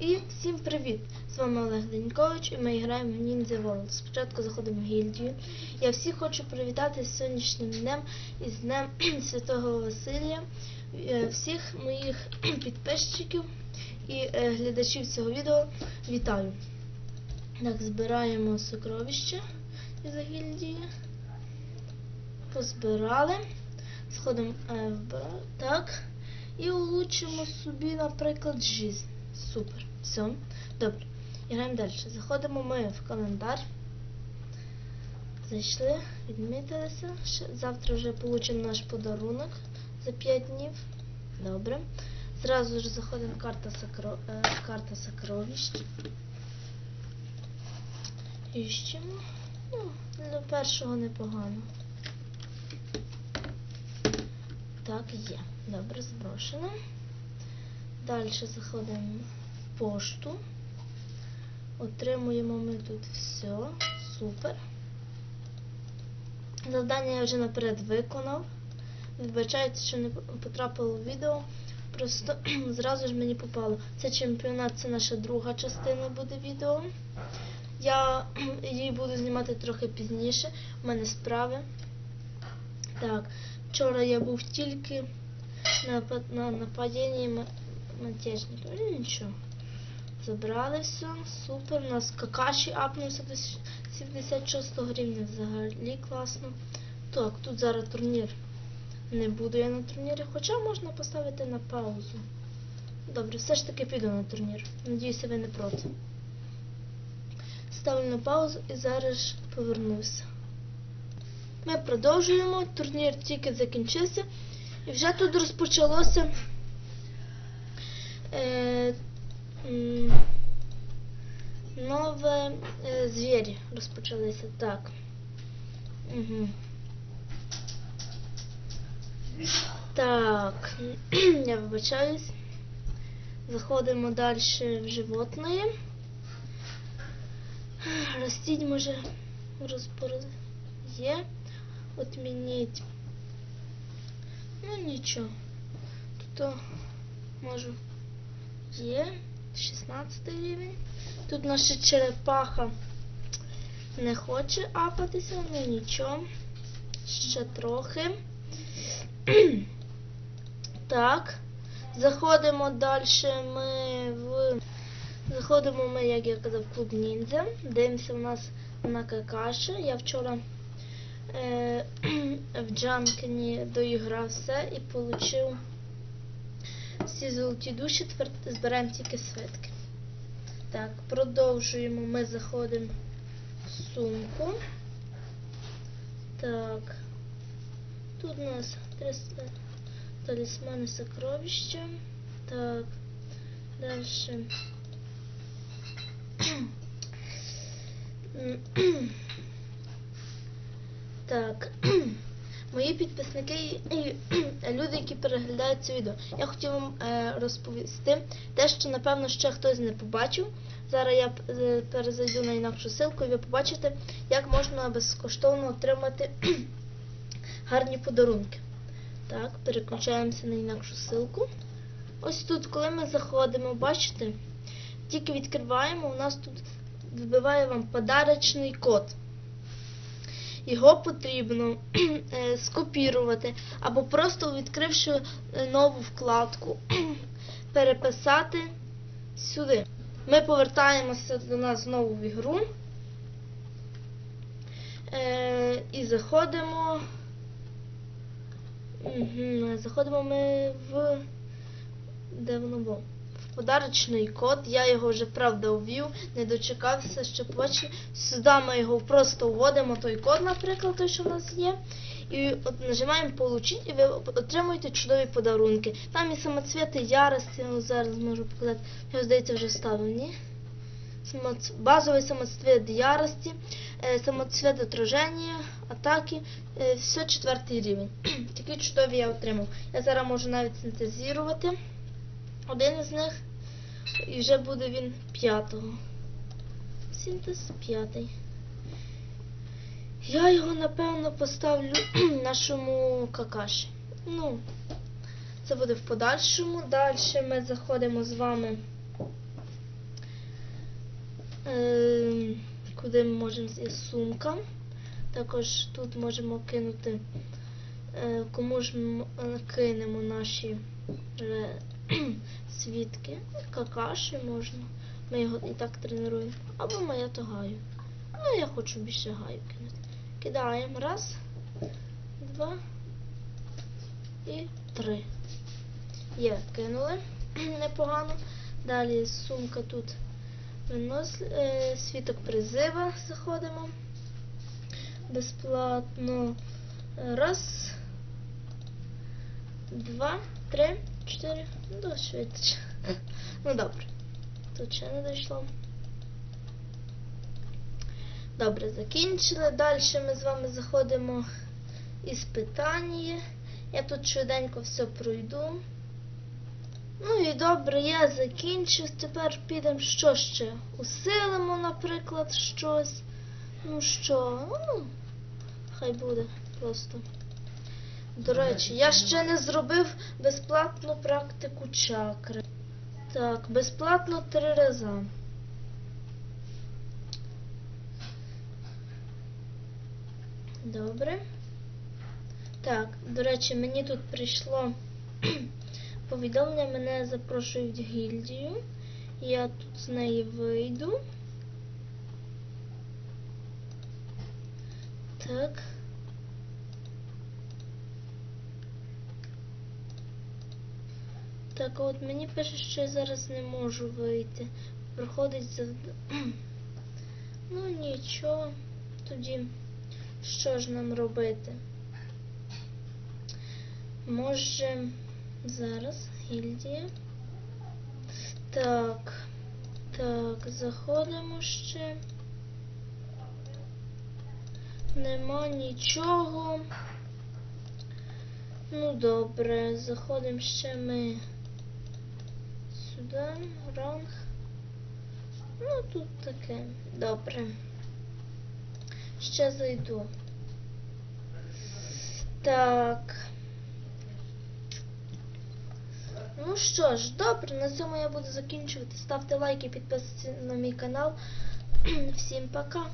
І всім привіт! З вами Олег Денькович і ми граємо в Ninja World. Спочатку заходимо в гільдію. Я всіх хочу привітати з сьогоднішнім днем і з Днем Святого Василія, е, всіх моїх підписчиків і е, глядачів цього відео вітаю. Так, збираємо сокровища із гільдії. Позбирали. Сходимо е, в так. І улучшимо собі, наприклад, жизнь. Супер. Все. Добре. Граємо далі. Заходимо ми в календар. Зайшли, відмітилися. Завтра вже получимо наш подарунок за 5 днів. Добре. Зразу ж заходимо карта, сокро... е, карта сокровищ. Іщемо. Ну, для першого непогано. Так, є. Добре, зброшено. Далі заходимо в пошту. Отримуємо ми тут все. Супер. Завдання я вже наперед виконав. Вибачайте, що не потрапило в відео. Просто зразу ж мені попало. Це чемпіонат, це наша друга частина буде відео. Я її буду знімати трохи пізніше. У мене справи. Так, вчора я був тільки на, на нападінні мятежника. Ну, Нічого. Забрали все, супер. У нас какаші апнувся до 76 рівня взагалі класно. Так, тут зараз турнір. Не буду я на турнірі, хоча можна поставити на паузу. Добре, все ж таки піду на турнір. Надіюся, ви не проти. Ставлю на паузу і зараз повернуся. Ми продовжуємо. Турнір тільки закінчився. І вже тут розпочалося м, нове е, звірі розпочалися. Так. Угу. Так, я вибачаюсь. Заходимо далі в животне. Ростіть може розпор... є. Отмініть. Ну нічого. Тут можу. Є. 16 рівень. Тут наша черепаха не хоче апатися, ну нічого. Ще трохи. так. Заходимо далі ми в. Заходимо ми, як я казав, в клуб ніндзя. Дивимося у нас на какаші. Я вчора е, в Джанкені доіграв все і отримав всі золоті душі. Тепер збираємо тільки свитки. Так, продовжуємо. Ми заходимо в сумку. Так. Тут у нас 300 талісмани сокровища. Так. Дальше. Так. Мої підписники і люди, які переглядають це відео. Я хотів вам е, розповісти те, що напевно ще хтось не побачив. Зараз я е, перезайду на інакшу ссылку і ви побачите, як можна безкоштовно отримати гарні подарунки. Так, переключаємося на інакшу ссылку. Ось тут, коли ми заходимо, бачите, тільки відкриваємо, у нас тут вибиває вам подарочний код. Його потрібно е, скопірувати або просто відкривши е, нову вкладку, переписати сюди. Ми повертаємося до нас знову в ігру е, і заходимо. Заходимо ми в. Де воно було? Подарочний код. Я його вже правда ввів, не дочекався, щоб бачити. Сюди ми його просто вводимо той код, наприклад, той, що в нас є. І от нажимаємо Получить, і ви отримуєте чудові подарунки. Там і самоцвіти ярості, ось зараз можу показати. Я здається, вже ставив, ні? Самоц... Базовий самоцвет ярості, е, самоцвет отраження, атаки, е, все четвертий рівень. Такі чудові я отримав. Я зараз можу навіть синтезувати один із них, і вже буде він п'ятого. Синтез п'ятий. Я його, напевно, поставлю нашому какаші. Ну, це буде в подальшому. Далі ми заходимо з вами е, куди ми можемо є сумка. Також тут можемо кинути, е, кому ж ми кинемо наші свідки. Какаші можна. Ми його і так тренуємо. Або моя то гаю. Ну, я хочу більше гаю кинути. Кидаємо. Раз, два і три. Є, кинули. Непогано. Далі сумка тут винос... е, світок призива заходимо. Безплатно. Раз, два, три, чотири. Ну, швидше. Ну добре. Тут ще не дійшло. Добре, закінчили. Далі ми з вами заходимо із питання. Я тут швиденько все пройду. Ну і добре, я закінчив. Тепер підемо що ще? Усилимо, наприклад, щось. Ну що? Ну, хай буде просто. До речі, я ще не зробив безплатну практику чакри. Так, безплатно три рази. Добре. Так, до речі, мені тут прийшло повідомлення, мене запрошують в гільдію. Я тут з неї вийду. Так. Так, от мені пише, що я зараз не можу вийти. Проходить за. Ну нічого. Тоді що ж нам робити? Може зараз гільдія. Так. Так, заходимо ще. Нема нічого. Ну добре, заходимо ще ми сюди, ранг. Ну тут таке. Добре. Ще зайду. Так. Ну що ж, добре, на цьому я буду закінчувати. Ставте лайки, підписуйтесь на мій канал. Всім пока.